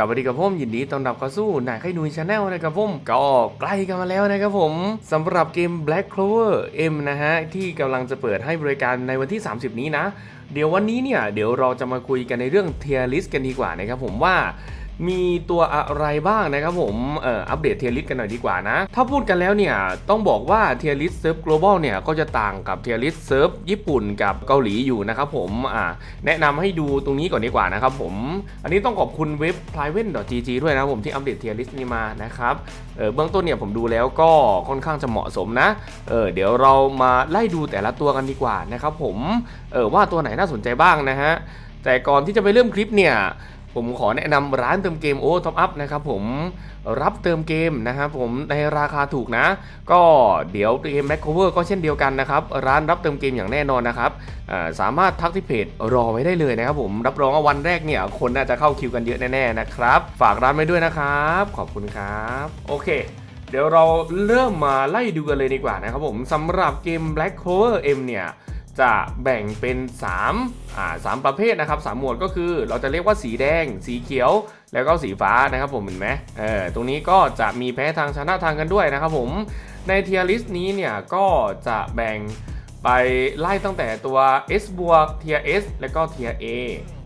กับสวัสดีกับผมยินดีต้อนรับเข้าสู่นายไข่นุยชาแนลนะครับผมก็ใกล้กันมาแล้วนะครับผมสำหรับเกม Black Clover M นะฮะ ที่กำลังจะเปิดให้บริการในวันที่ 30 นี้นะ เดี๋ยววันนี้เนี่ย เดี๋ยวเราจะมาคุยกันในเรื่องเทียร์ลิสกันดีกว่านะครับผมว่า มีตัวอะไรบ้างนะครับผมเอ่ออัปเดตเทียร์ลิสกันหน่อยดีกว่านะ ถ้าพูดกันแล้วเนี่ย ต้องบอกว่าเทียร์ลิสเซิร์ฟ global เนี่ย ก็จะต่างกับเทียร์ลิสเซิร์ฟญี่ปุ่นกับเกาหลีอยู่นะครับผมอ่าแนะนำให้ดูตรงนี้ก่อนดีกว่านะครับผม อันนี้ต้องขอบคุณเว็บ private.gg ด้วยนะผมที่อัปเดตเทียร์ลิสนี้มานะครับเออเบื้องต้นเนี่ยผมดูแล้วก็ค่อนข้างจะเหมาะสมนะเออเดี๋ยวเรามาไล่ดูแต่ละตัวกันดีกว่านะครับผมเออว่าตัวไหนน่าสนใจบ้างนะฮะแต่ก่อนที่จะไปเริ่มคลิปเนี่ย ผมขอแนะนำร้านเติมเกมโอท็อปอัพนะครับผมรับเติมเกมนะครับผมในราคาถูกนะ ก็เดี๋ยวเกมแมคโคเวอร์ก็เช่นเดียวกันนะครับ ร้านรับเติมเกมอย่างแน่นอนนะครับสามารถทักที่เพจรอไว้ได้เลยนะครับผมรับรองว่าวันแรกเนี่ยคนน่าจะเข้าคิวกันเยอะแน่ๆนะครับ ฝากร้านไว้ด้วยนะครับ ขอบคุณครับ โอเคเดี๋ยวเราเริ่มมาไล่ดูกันเลยดีกว่านะครับผมสำหรับเกม Black Clover M เนี่ย จะแบ่งเป็น3อ่าสามประเภทนะครับสามหมวดก็คือเราจะเรียกว่าสีแดง สีเขียว แล้วก็สีฟ้านะครับผมเห็นไหมเออตรงนี้ก็จะมีแพ้ทางชนะทางกันด้วยนะครับผมในเทียร์ลิสต์นี้เนี่ยก็จะแบ่งไปไล่ตั้งแต่ตัว S บวกเทียร์ S แล้วก็เทียร์ A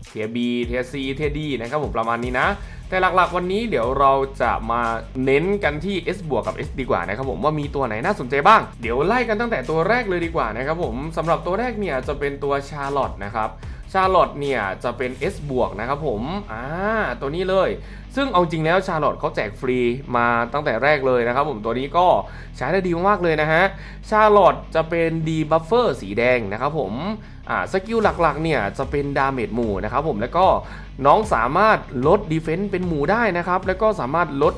เทียร์ B เทียร์ C เทียร์ D นะครับผมประมาณนี้นะ แต่หลักๆ วันนี้เดี๋ยวเราจะมาเน้นกันที่ S บวกกับ S ดีกว่านะครับผมว่ามีตัวไหนน่าสนใจบ้าง เดี๋ยวไล่กันตั้งแต่ตัวแรกเลยดีกว่านะครับผมสำหรับตัวแรกเนี่ยจะเป็นตัวชาร์ลอตนะครับชาร์ลอตเนี่ยจะเป็น S บวกนะครับผมอ่าตัวนี้เลย ซึ่งเอาจริงแล้วชาร์ลอตเขาแจกฟรีมาตั้งแต่แรกเลยนะครับผมตัวนี้ก็ใช้ได้ดีมากๆเลยนะฮะชาร์ลอตจะเป็นดีบัฟเฟอร์สีแดงนะครับผม อ่าสกิลหลักๆเนี่ยจะเป็นดาเมจหมู่นะครับผมแล้วก็น้องสามารถลดดีเฟนซ์เป็นหมู่ได้นะครับแล้วก็สามารถลด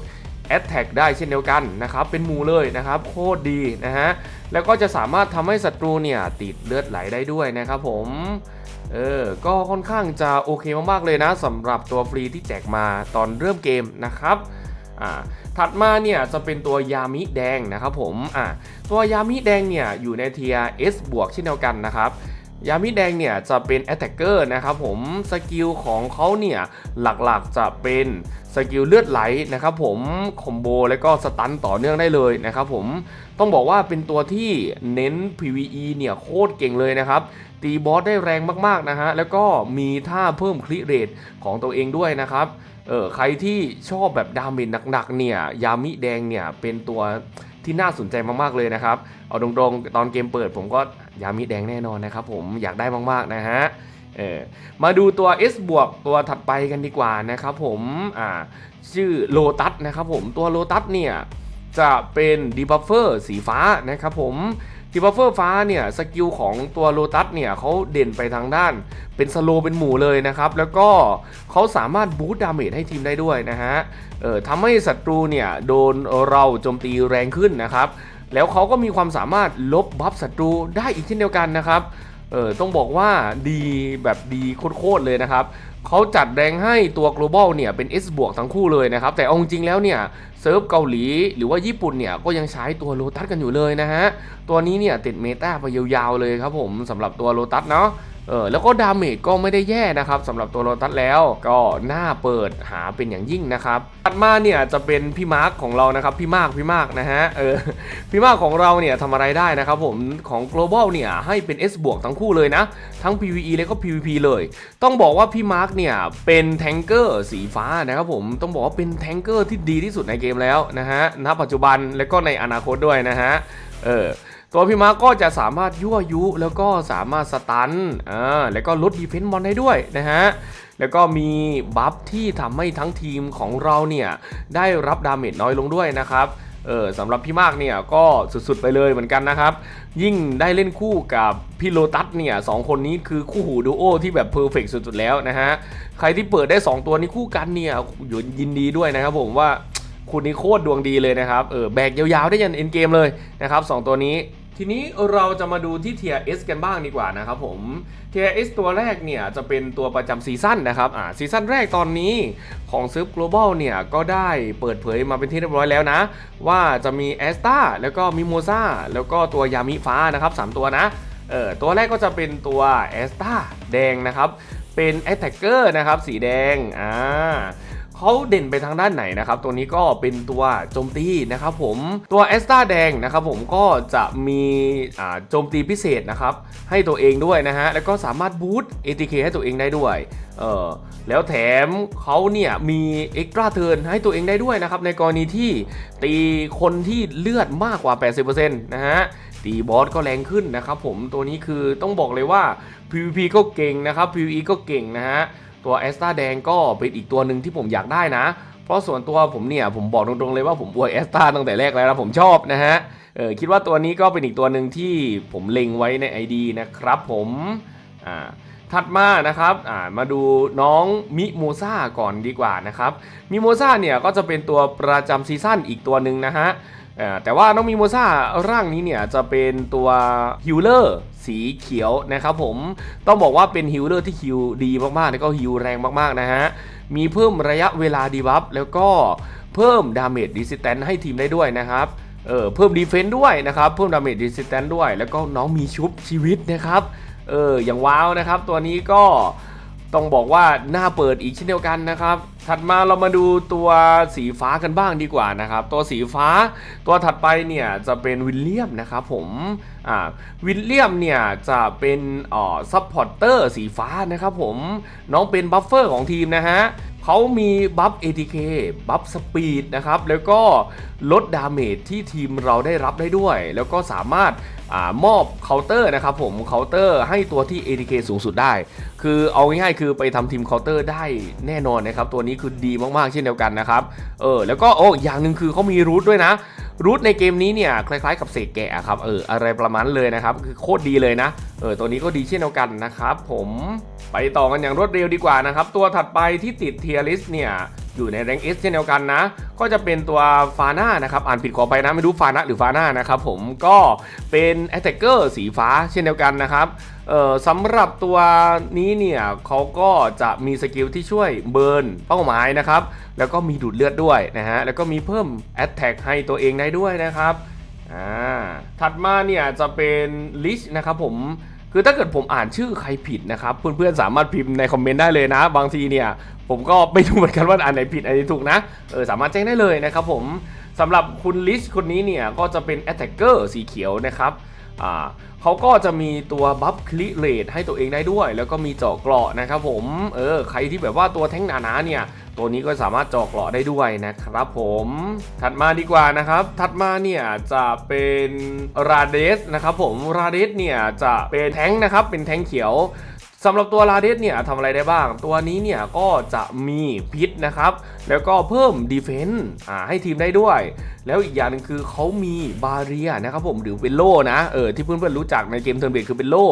a t t a c k ได้เช่นเดียวกันนะครับเป็นหมู่เลยนะครับโคตรดีนะฮะแล้วก็จะสามารถทำให้ศัตรูเนี่ยติดเลือดไหลได้ด้วยนะครับผมเออ ก็ค่อนข้างจะโอเคมากๆเลยนะสำหรับตัวฟรีที่แจกมาตอนเริ่มเกมนะครับอ่าถัดมาเนี่ยจะเป็นตัวยามิแดงนะครับผมอ่าตัวยามิแดงเนี่ยอยู่ในเทีย S บวกเช่นเดียวกันนะครับ ยามิแดงเนี่ยจะเป็น Attacker นะครับผมสกิลของเขาเนี่ยหลักๆจะเป็นสกิลเลือดไหลนะครับผมคอมโบแล้วก็สตันต่อเนื่องได้เลยนะครับผมต้องบอกว่าเป็นตัวที่เน้น PVE เนี่ยโคตรเก่งเลยนะครับ ตีบอสได้แรงมากๆนะฮะแล้วก็มีท่าเพิ่มคลิเรทของตัวเองด้วยนะครับ เออใครที่ชอบแบบดาเมจหนักๆเนี่ยยามิแดงเนี่ยเป็นตัวที่น่าสนใจมากๆเลยนะครับ เอาตรงๆ ตอนเกมเปิดผมก็ยามิแดงแน่นอนนะครับผมอยากได้มากๆนะฮะเออมาดูตัว S บวกตัวถัดไปกันดีกว่านะครับผมอ่าชื่อโลตัสนะครับผมตัวโลตัสเนี่ยจะเป็นดีบัฟเฟอร์สีฟ้านะครับผม ดีบัฟเฟอร์ฟ้าเนี่ยสกิลของตัวโลตัสเนี่ยเขาเด่นไปทางด้าน เป็นสโลเป็นหมู่เลยนะครับ แล้วก็เขาสามารถบูตดาเมจให้ทีมได้ด้วยนะฮะเอ่อทำให้ศัตรูเนี่ยโดนเราโจมตีแรงขึ้นนะครับ แล้วเขาก็มีความสามารถลบบัฟศัตรูได้อีกเช่นเดียวกันนะครับเออต้องบอกว่าดีแบบดีโคตรเลยนะครับ เขาจัดแรงให้ตัว global เนี่ยเป็น S บวกทั้งคู่เลยนะครับ แต่เอาจริงแล้วเนี่ยเซิร์ฟเกาหลีหรือว่าญี่ปุ่นเนี่ยก็ยังใช้ตัวโลตัสกันอยู่เลยนะฮะ ตัวนี้เนี่ยติดเมตาไปยาวๆเลยครับผมสำหรับตัวโลตัสเนาะ เออแล้วก็ดาเมจก็ไม่ได้แย่นะครับสำหรับตัวโลตัสแล้วก็หน่าเปิดหาเป็นอย่างยิ่งนะครับถัดมาเนี่ยจะเป็นพี่มาร์คของเรานะครับพี่มากพี่มากนะฮะเออพี่มากของเราเนี่ยทำอะไรได้นะครับผมของ global เนี่ยให้เป็น S บวกทั้งคู่เลยนะ ทั้ง PVE และก็ PVP เลย ต้องบอกว่าพี่มาร์คเนี่ยเป็นแทงเกอร์สีฟ้านะครับผมต้องบอกว่าเป็นแทงเกอร์ที่ดีที่สุดในเกมแล้วนะฮะณปัจจุบันและก็ในอนาคตด้วยนะฮะเออ ตัวพี่มาก็จะสามารถยั่วยุแล้วก็สามารถสตันอ่าแล้วก็ลดดีเฟนต์บอลได้ด้วยนะฮะแล้วก็มีบัฟที่ทำให้ทั้งทีมของเราเนี่ยได้รับดาเมจน้อยลงด้วยนะครับเออสำหรับพี่มากเนี่ยก็สุดๆไปเลยเหมือนกันนะครับ ยิ่งได้เล่นคู่กับพี่โลตัสเนี่ยสองคนนี้คือคู่หูดูโอที่แบบเพอร์เฟกสุดๆแล้วนะฮะ ใครที่เปิดได้ 2 ตัวนี้คู่กันเนี่ยยินดีด้วยนะครับผมว่าคุณนี่โคตรดวงดีเลยนะครับเออแบกยาวๆได้ยันเอ็นเกมเลยนะครับสองตัวนี้ ทีนี้เราจะมาดูที่เทีย S กันบ้างดีกว่านะครับผมเทีย S ตัวแรกเนี่ยจะเป็นตัวประจำซีซั่นนะครับอ่าซีซั่นแรกตอนนี้ของซึบ global เนี่ยก็ได้เปิดเผยมาเป็นที่เรียบร้อยแล้วนะ ว่าจะมีแอสตาแล้วก็มิโมซาแล้วก็ตัวยามิฟ้านะครับสามตัวนะเออตัวแรกก็จะเป็นตัวแอสตาแดงนะครับ เป็น Attacker นะครับสีแดงอ่า เขาเด่นไปทางด้านไหนนะครับ ตัวนี้ก็เป็นตัวโจมตีนะครับผมตัวแอสตาแดงนะครับผมก็จะมีโจมตีพิเศษนะครับ ให้ตัวเองด้วยนะฮะ แล้วก็สามารถบูต ATK ให้ตัวเองได้ด้วยเออแล้วแถมเขาเนี่ยมีเอ็กตร้าเทิร์นให้ตัวเองได้ด้วยนะครับ ในกรณีที่ตีคนที่เลือดมากกว่า 80%นะฮะตีบอสก็แรงขึ้นนะครับผมตัวนี้คือต้องบอกเลยว่า PVP ก็เก่งนะครับ PVE ก็เก่งนะฮะ ตัวแอสตาแดงก็เป็นอีกตัวหนึ่งที่ผมอยากได้นะ เพราะส่วนตัวผมเนี่ยผมบอกตรงๆเลยว่าผมอวยแอสตาตั้งแต่แรกแล้วนะผมชอบนะฮะเออคิดว่าตัวนี้ก็เป็นอีกตัวหนึ่งที่ผมเล็งไว้ใน ID นะครับผมอ่าถัดมานะครับอ่ามาดูน้องมิโมซาก่อนดีกว่านะครับมิโมซาเนี่ยก็จะเป็นตัวประจำซีซั่นอีกตัวหนึ่งนะฮะ แต่ว่าน้องมิโมซาร่างนี้เนี่ยจะเป็นตัวฮิลเลอร์สีเขียวนะครับผมต้องบอกว่าเป็นฮิลเลอร์ที่ฮิลดีมากๆ แล้วก็ฮิลแรงมากๆนะฮะ มีเพิ่มระยะเวลาดีบัฟแล้วก็เพิ่มดาเมจดิสแตนให้ทีมได้ด้วยนะครับเออเพิ่มดีเฟนต์ด้วยนะครับ เพิ่มดาเมจดิสแตนด้วย แล้วก็น้องมีชุบชีวิตนะครับเอออย่างว้าวนะครับ ตัวนี้ก็ต้องบอกว่าหน้าเปิดอีกเช่นเดียวกันนะครับ ถัดมาเรามาดูตัวสีฟ้ากันบ้างดีกว่านะครับ ตัวสีฟ้าตัวถัดไปเนี่ยจะเป็นวิลเลียมนะครับผมอ่าวิลเลียมเนี่ยจะเป็นอ่อซัพพอร์เตอร์สีฟ้านะครับผมน้องเป็นบัฟเฟอร์ของทีมนะฮะ เขามีบัฟ ATK บัฟสปีดนะครับ แล้วก็ลดดาเมจที่ทีมเราได้รับได้ด้วย แล้วก็สามารถอามอบเคาน์เตอร์นะครับผมเคาน์เตอร์ให้ตัวที่ ATK สูงสุดได้ คือเอาง่ายๆคือไปทำทีมเคาน์เตอร์ได้แน่นอนนะครับ ตัวนี้คือดีมากๆเช่นเดียวกันนะครับ เออแล้วก็โอ้อย่างหนึ่งคือเขามีรูทด้วยนะ รูทในเกมนี้เนี่ยคล้ายๆกับเสกแกะครับเอออะไรประมาณเลยนะครับคือโคตรดีเลยนะเออตัวนี้ก็ดีเช่นเดียวกันนะครับผมไปต่อกันอย่างรวดเร็วดีกว่านะครับ ตัวถัดไปที่ติดเทียริสเนี่ย อยู่ในแรงเอสเช่นเดียวกันนะ ก็จะเป็นตัวฟาน่านะครับ อ่านผิดขอไปนะ ไม่รู้ฟาน่าหรือฟาน่านะครับผมก็เป็นแอตแทกเกอร์สีฟ้าเช่นเดียวกันนะครับเอ่อสำหรับตัวนี้เนี่ยเขาก็จะมีสกิลที่ช่วยเบิร์นเป้าหมายนะครับ แล้วก็มีดูดเลือดด้วยนะฮะ แล้วก็มีเพิ่มแอตแทกให้ตัวเองได้ด้วยนะครับ อ่า ถัดมาเนี่ยจะเป็นลิชนะครับผม คือถ้าเกิดผมอ่านชื่อใครผิดนะครับ เพื่อนๆสามารถพิมพ์ในคอมเมนต์ได้เลยนะ บางทีเนี่ยผมก็ไม่รู้เหมือนกันว่าอันไหนผิดอันไหนถูกนะเออสามารถแจ้งได้เลยนะครับผมสำหรับคุณลิชคนนี้เนี่ยก็จะเป็นแอตแทกเกอร์สีเขียวนะครับ เขาก็จะมีตัวบัฟคลิเรทให้ตัวเองได้ด้วย แล้วก็มีเจาะเกราะนะครับผมเออใครที่แบบว่าตัวแท้งหนาๆเนี่ยตัวนี้ก็สามารถเจาะเกราะได้ด้วยนะครับผมถัดมาดีกว่านะครับ ถัดมาเนี่ยจะเป็นราเดสนะครับผมราเดสเนี่ยจะเป็นแท้งนะครับเป็นแท้งเขียว สำหรับตัวลาเดสเนี่ยทำอะไรได้บ้าง ตัวนี้เนี่ยก็จะมีพิษนะครับ แล้วก็เพิ่มดีเฟนต์ให้ทีมได้ด้วย แล้วอีกอย่างหนึ่งคือเขามีบาเรียนะครับผมหรือเป็นโล่นะเออที่เพื่อนๆรู้จักในเกมเทิร์นเบคือเป็นโล่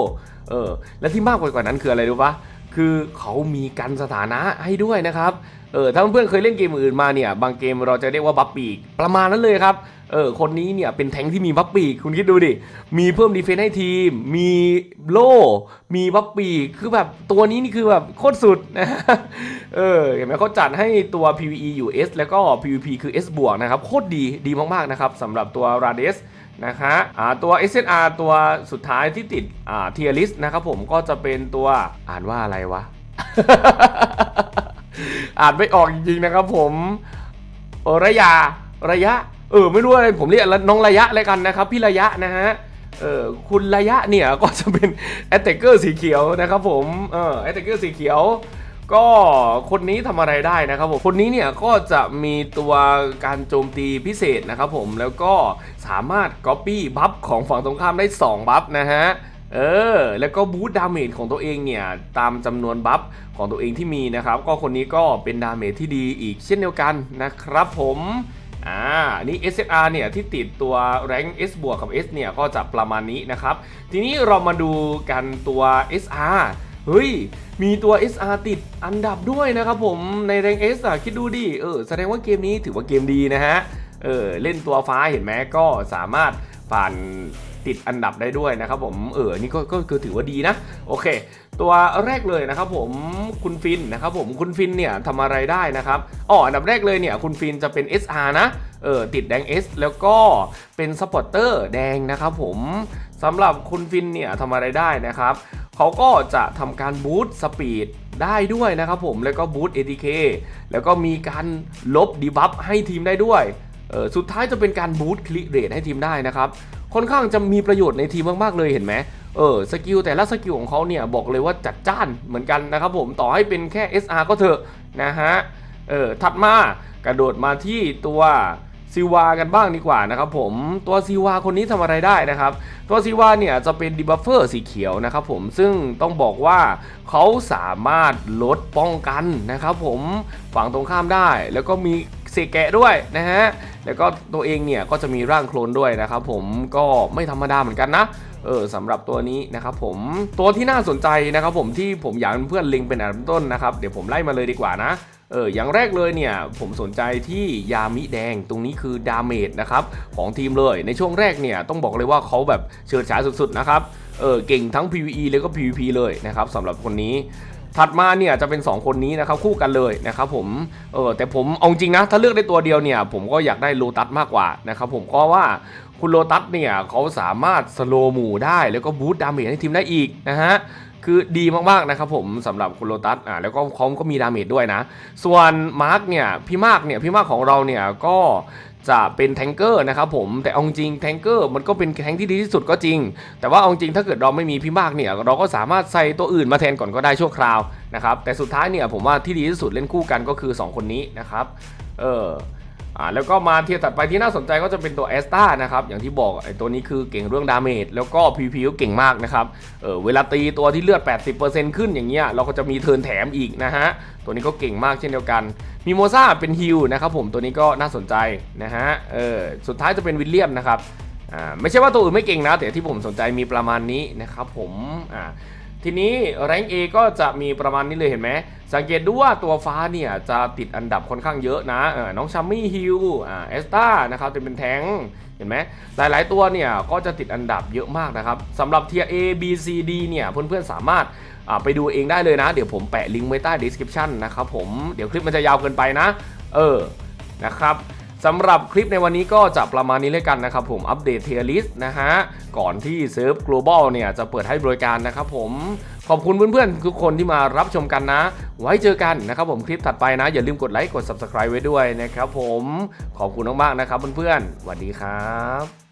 เออและที่มากไปกว่านั้นคืออะไรรู้ปะคือเขามีกันสถานะให้ด้วยนะครับ เออถ้าเพื่อนเคยเล่นเกมอื่นมาเนี่ย บางเกมเราจะเรียกว่าบัฟปีก ประมาณนั้นเลยครับเออคนนี้เนี่ยเป็นแทงค์ที่มีบัฟปีก คุณคิดดูดิ มีเพิ่มดีเฟนต์ให้ทีม มีโล่ มีบัฟปีก คือแบบตัวนี้นี่คือแบบโคตรสุดนะเออเห็นไหมเขาจัดให้ตัว PVE อยู่ S แล้วก็ PVP คือ S บวกนะครับ โคตรดีดีมากๆนะครับสำหรับตัว Rades นะคะอ่าตัว SNR ตัวสุดท้ายที่ติดอ่า Tier List นะครับผมก็จะเป็นตัวอ่านว่าอะไรวะ อ่านไม่ออกจริงๆนะครับผมระยะระยะ เออไม่รู้อะไรผมเรียกน้องระยะเลยกันนะครับ พี่ระยะนะฮะเออคุณระยะเนี่ยก็จะเป็นแอตแทกเกอร์สีเขียวนะครับผมเออแอตแทกเกอร์สีเขียว ก็คนนี้ทำอะไรได้นะครับผมคนนี้เนี่ยก็จะมีตัวการโจมตีพิเศษนะครับผมแล้วก็สามารถ Copy บัฟของฝั่งตรงข้ามได้ 2 บัฟนะฮะ เออ แล้วก็บูตดาเมจของตัวเองเนี่ย ตามจำนวนบัฟของตัวเองที่มีนะครับ ก็คนนี้ก็เป็นดาเมจที่ดีอีกเช่นเดียวกันนะครับผมอ่านี่ SSR เนี่ยที่ติดตัวแรง S บวกกับ S เนี่ยก็จะประมาณนี้นะครับ ทีนี้เรามาดูกันตัว SR เฮ้ย มีตัว SR ติดอันดับด้วยนะครับผมในแรง S อะคิดดูดิ เออ แสดงว่าเกมนี้ถือว่าเกมดีนะฮะ เออ เล่นตัวฟ้าเห็นไหมก็สามารถผ่าน ติดอันดับได้ด้วยนะครับผมเออนี่ก็ก็ก็ถือว่าดีนะ โอเค ตัวแรกเลยนะครับผมคุณฟินนะครับผมคุณฟินเนี่ยทำอะไรได้นะครับอ๋ออันดับแรกเลยเนี่ยคุณฟินจะเป็น SR นะเออติดแดง S แล้วก็เป็นสปอร์เตอร์แดงนะครับผมสำหรับคุณฟินเนี่ยทำอะไรได้นะครับเขาก็จะทำการบูตสปีดได้ด้วยนะครับผมแล้วก็บูต ATK แล้วก็มีการลบดีบัฟให้ทีมได้ด้วยสุดท้ายจะเป็นการบูตคลิเรทให้ทีมได้นะครับ ค่อนข้างจะมีประโยชน์ในทีมมากๆเลยเห็นไหมเออสกิลแต่ละสกิลของเขาเนี่ยบอกเลยว่าจัดจ้านเหมือนกันนะครับผมต่อให้เป็นแค่ SR ก็เถอะนะฮะเออถัดมากระโดดมาที่ตัวซิวากันบ้างดีกว่านะครับผมตัวซิวาคนนี้ทำอะไรได้นะครับ ตัวซิวาเนี่ยจะเป็นดีบัฟเฟอร์สีเขียวนะครับผมซึ่งต้องบอกว่าเขาสามารถลดป้องกันนะครับผมฝั่งตรงข้ามได้แล้วก็มี เสกแกะด้วยนะฮะ แล้วก็ตัวเองเนี่ยก็จะมีร่างโคลนด้วยนะครับผมก็ไม่ธรรมดาเหมือนกันนะเออสำหรับตัวนี้นะครับผมตัวที่น่าสนใจนะครับผมที่ผมอยากเพื่อนลิงเป็นอันดับต้นนะครับเดี๋ยวผมไล่มาเลยดีกว่านะเอออย่างแรกเลยเนี่ยผมสนใจที่ยามิแดงตรงนี้คือดาเมจนะครับของทีมเลยในช่วงแรกเนี่ยต้องบอกเลยว่าเขาแบบเฉิดฉายสุดๆนะครับเออเก่งทั้ง PVE แล้วก็ PVP เลยนะครับสำหรับคนนี้ ถัดมาเนี่ยจะเป็น 2 คนนี้นะครับคู่กันเลยนะครับผมเออแต่ผมเอาจริงนะถ้าเลือกได้ตัวเดียวเนี่ยผมก็อยากได้โลตัสมากกว่านะครับผมก็ว่าคุณโลตัสเนี่ยเขาสามารถสโลหมู่ได้แล้วก็บูตดาเมจให้ทีมได้อีกนะฮะคือดีมากๆนะครับผมสำหรับคุณโลตัสอ่าแล้วก็เขาก็มีดาเมจด้วยนะ ส่วนมาร์กเนี่ยพี่มากเนี่ยพี่มากของเราเนี่ยก็ จะเป็นแทงเกอร์นะครับผมแต่เอาจริงแทงเกอร์มันก็เป็นแทงที่ดีที่สุดก็จริง แต่ว่าเอาจริงถ้าเกิดเราไม่มีพี่มากเนี่ยเราก็สามารถใส่ตัวอื่นมาแทนก่อนก็ได้ชั่วคราวนะครับแต่สุดท้ายเนี่ยผมว่าที่ดีที่สุดเล่นคู่กันก็คือ 2 คนนี้นะครับเออ อ่าแล้วก็มาเทียร์ถัดไปที่น่าสนใจก็จะเป็นตัวแอสตานะครับอย่างที่บอกไอ้ตัวนี้คือเก่งเรื่องดาเมจแล้วก็ PVP ก็เก่งมากนะครับเออเวลาตีตัวที่เลือด 80%ขึ้นอย่างเงี้ยเราก็จะมีเทิร์นแถมอีกนะฮะตัวนี้ก็เก่งมากเช่นเดียวกันมีโมซาเป็นฮิลนะครับผมตัวนี้ก็น่าสนใจนะฮะเออสุดท้ายจะเป็นวิลเลียมนะครับอ่าไม่ใช่ว่าตัวอื่นไม่เก่งนะแต่ที่ผมสนใจมีประมาณนี้นะครับผมอ่า ทีนี้แรง A ก็จะมีประมาณนี้เลยเห็นไหม สังเกตดูว่าตัวฟ้าเนี่ยจะติดอันดับค่อนข้างเยอะนะน้องชัมมี่ฮิลอ่าเอสตานะครับจะเป็นแทงเห็นไหมหลาย ๆ ตัวเนี่ยก็จะติดอันดับเยอะมากนะครับสำหรับเทีย A B C D เนี่ยเพื่อน ๆ สามารถอ่าไปดูเองได้เลยนะ เดี๋ยวผมแปะลิงก์ไว้ใต้ description นะครับผมเดี๋ยวคลิปมันจะยาวเกินไปนะ เออนะครับ สำหรับคลิปในวันนี้ก็จะประมาณนี้เลยกันนะครับผมอัปเดตเทียริสนะฮะ ก่อนที่เซิร์ฟ global เนี่ยจะเปิดให้บริการนะครับผมขอบคุณเพื่อนๆ ทุกคนที่มารับชมกันนะ ไว้เจอกันนะครับผมคลิปถัดไปนะ อย่าลืมกดไลค์กด subscribe ไว้ด้วยนะครับผมขอบคุณมากๆนะครับเพื่อนๆสวัสดีครับ